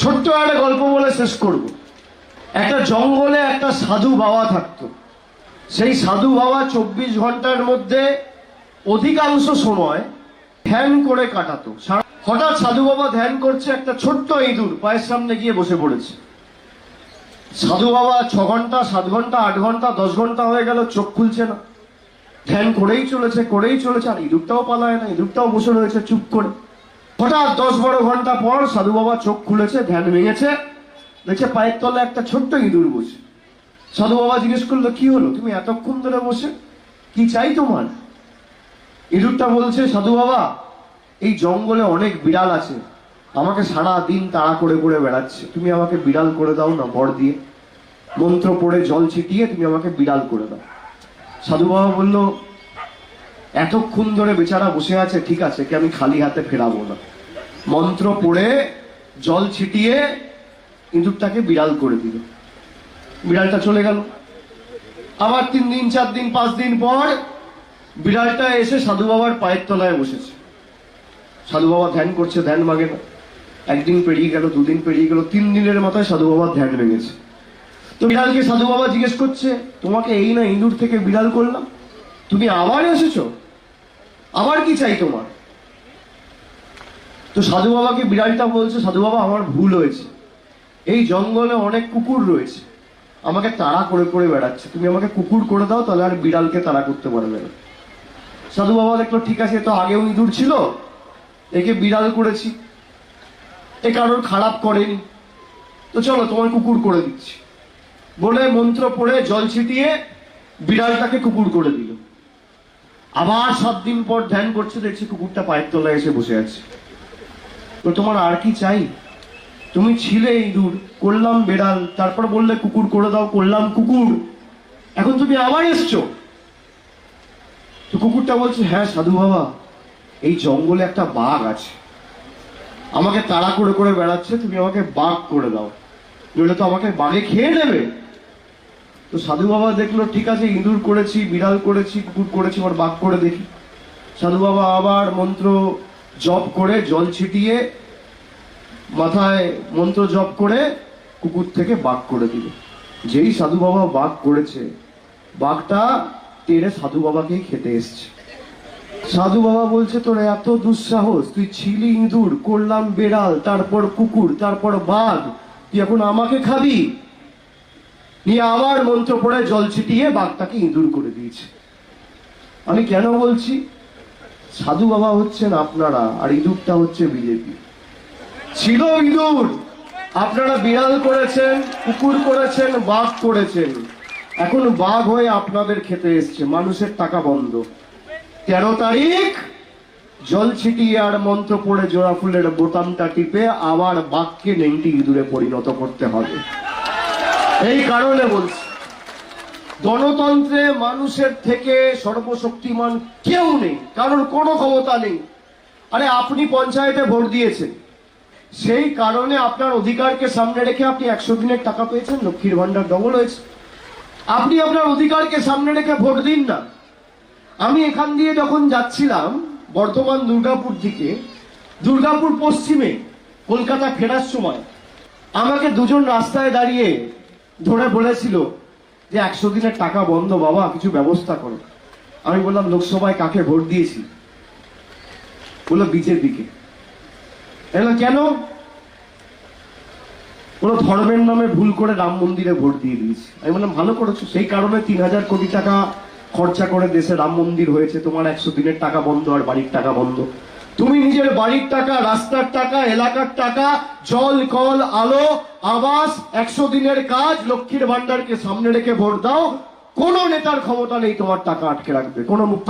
ছোট্ট একটা গল্প বলে শেষ করব। একটা জঙ্গলে একটা সাধু বাবা থাকতো। সেই সাধু বাবা চব্বিশ ঘণ্টার মধ্যে অধিকাংশ সময় ধ্যান করে কাটাতো। হঠাৎ সাধু বাবা ধ্যান করছে একটা ছোট্ট ইঁদুর পায়ের সামনে গিয়ে বসে পড়েছে। সাধু বাবা ছ ঘণ্টা, সাত ঘণ্টা, আট ঘণ্টা, দশ ঘণ্টা হয়ে গেল, চোখ খুলছে না। ধ্যান করেই চলেছে করেই চলেছে, আর ইঁদুরটাও পালায় না, ইঁদুরটাও বসে রয়েছে চুপ করে। হঠাৎ দশ বারো ঘণ্টা পর সাধু বাবা চোখ খুলেছে, ধ্যান ভেঙেছে দেখছে পায়ের তলায় একটা ছোট্ট ইঁদুর বসে। সাধু বাবা জিজ্ঞেস করল, কি হলো? তুমি এতক্ষণ ধরে বসে? কি চাই তোমার? ইঁদুরটা বলছে, সাধু বাবা, এই জঙ্গলে অনেক বিড়াল আছে। আমাকে সারা দিন তাড়া করে করে বেড়াচ্ছে। তুমি আমাকে বিড়াল করে দাও না, বর দিয়ে। মন্ত্র পড়ে জল ছিটিয়ে তুমি আমাকে বিড়াল করে দাও। সাধু বাবা বলল এতক্ষণ ধরে বেচারা বসে আছে, ঠিক আছে, কি আমি খালি হাতে ফেরাবো না। মন্ত্র পড়ে জল ছিটিয়ে ইঁদুরটাকে বিড়াল করে দিল। বিড়ালটা চলে গেল। আবার তিন দিন, চার দিন, পাঁচ দিন পর বিড়ালটা এসে সাধু বাবার পায়ের তলায় বসেছে। সাধু বাবা ধ্যান করছে, ধ্যান মাগে না। একদিন পেরিয়ে গেল, দুদিন পেরিয়ে গেল, তিন দিনের মাথায় সাধু বাবার ধ্যান ভেঙেছে। তো বিড়ালকে সাধু বাবা জিজ্ঞেস করছে, তোমাকে এই না ইঁদুর থেকে বিড়াল করলাম? তুমি আবার এসেছ? আবার কি চাই তোমার? তো সাধু বাবাকে বিড়ালটা বলছে, সাধু বাবা, আমার ভুল হয়েছে। এই জঙ্গলে অনেক কুকুর রয়েছে। আমাকে তাড়া করে করে বেড়াচ্ছে। তুমি আমাকে কুকুর করে দাও, তাহলে আর বিড়ালকে তাড়া করতে পারবে না। সাধু বাবা দেখল, ঠিক আছে তো আগেও ইঁদুর ছিল। একে বিড়াল করেছি। এ কারোর খারাপ করেনি। তো চলো তোমার কুকুর করে দিচ্ছি। বলে মন্ত্র পড়ে জল ছিটিয়ে বিড়ালটাকে কুকুর করে দিল। আবার সাত দিন পর ধ্যান করছে, দেখছি কুকুরটা পায়ের তলায় এসে বসে আছে। তো তোমার আর কি চাই? তুমি ছিলে ইঁদুর করলাম বেড়াল, তারপর বললে কুকুর করে দাও, করলাম কুকুর। এখন তুমি আবার এসছো। তো কুকুরটা বলছে হ্যাঁ সাধু বাবা, এই জঙ্গলে একটা বাঘ আছে। আমাকে তাড়া করে করে বেড়াচ্ছে, তুমি আমাকে বাঘ করে দাও। নইলে তো আমাকে বাঘে খেয়ে নেবে। তো সাধু বাবা দেখল, ঠিক আছে, ইঁদুর করেছি, বিড়াল করেছি, কুকুর করেছি আবার বাঘ করে দেখি। সাধু বাবা আবার মন্ত্র জপ করে জল ছিটিয়ে মাথায় মন্ত্র জপ করে কুকুর থেকে বাঘ করে দিল। যেই সাধু বাবা বাঘ করেছে, বাঘটা তেরে সাধু বাবাকেই খেতে এসছে। সাধু বাবা বলছে, তোর এত দুঃসাহস, তুই ছিলি ইঁদুর, করলাম বেড়াল, তারপর কুকুর, তারপর বাঘ, তুই এখন আমাকে খাবি? নিয়ে আমার মন্ত্র পড়ে জল ছিটিয়ে বাঘটাকে ইঁদুর করে দিয়েছে। আমি কেন বলছি? সাধু বাবা হচ্ছেন আপনারা আর ইঁদুরটা হচ্ছে বিজেপি। ছিল ইঁদুর। আপনারা বিড়াল করেছেন, কুকুর করেছেন, বাঘ করেছেন। এখন বাঘ হয়ে আপনাদের খেতে এসছে। মানুষের টাকা বন্ধ। তেরো তারিখ, জল ছিটিয়ে আর মন্ত্র পড়ে জোড়া ফুলের বোতামটা টিপে আবার বাঘকে নেংটি ইঁদুরে পরিণত করতে হবে। এই কারণে বলছি, গণতন্ত্রে মানুষের থেকে সর্বশক্তিমান কেউ নেই কারণ কোনো ক্ষমতা নেই। আরে আপনি পঞ্চায়েতে ভোট দিয়েছেন, সেই কারণে আপনার অধিকারকে সামনে রেখে আপনি একশো দিনের টাকা পেয়েছেন, লক্ষ্মীর ভান্ডার ডবল হয়েছে। আপনি আপনার অধিকারকে সামনে রেখে ভোট দিন না। আমি এখান দিয়ে যখন যাচ্ছিলাম, বর্ধমান দুর্গাপুর থেকে দুর্গাপুর পশ্চিমে, কলকাতা ফেরার সময়, আমাকে দুজন রাস্তায় দাঁড়িয়ে ধরে বলেছিল যে একশো দিনের টাকা বন্ধ, বাবা, কিছু ব্যবস্থা করো। আমি বললাম, লোকসভায় কাকে ভোট দিয়েছি? বলল, বিজেপিকে। এলো কেন? কোনো ধর্মের নামে ভুল করে রাম মন্দিরে ভোট দিয়ে দিয়েছি। আমি বললাম, ভালো করেছ। সেই কারণে তিন হাজার কোটি টাকা খরচা করে দেশে রাম মন্দির হয়েছে। তোমার একশো দিনের টাকা বন্ধ আর বাড়ির টাকা বন্ধ। তুমি নিজের বাড়ির টাকা, রাস্তার টাকা, এলাকার টাকা, জল, কল, আলো, আবাস, একশো দিনের কাজ, লক্ষ্মীর ভান্ডারকে সামনে রেখে ভোট দাও। কোন নেতার ক্ষমতা নেই তোমার টাকা আটকে রাখবে কোন মুখ্য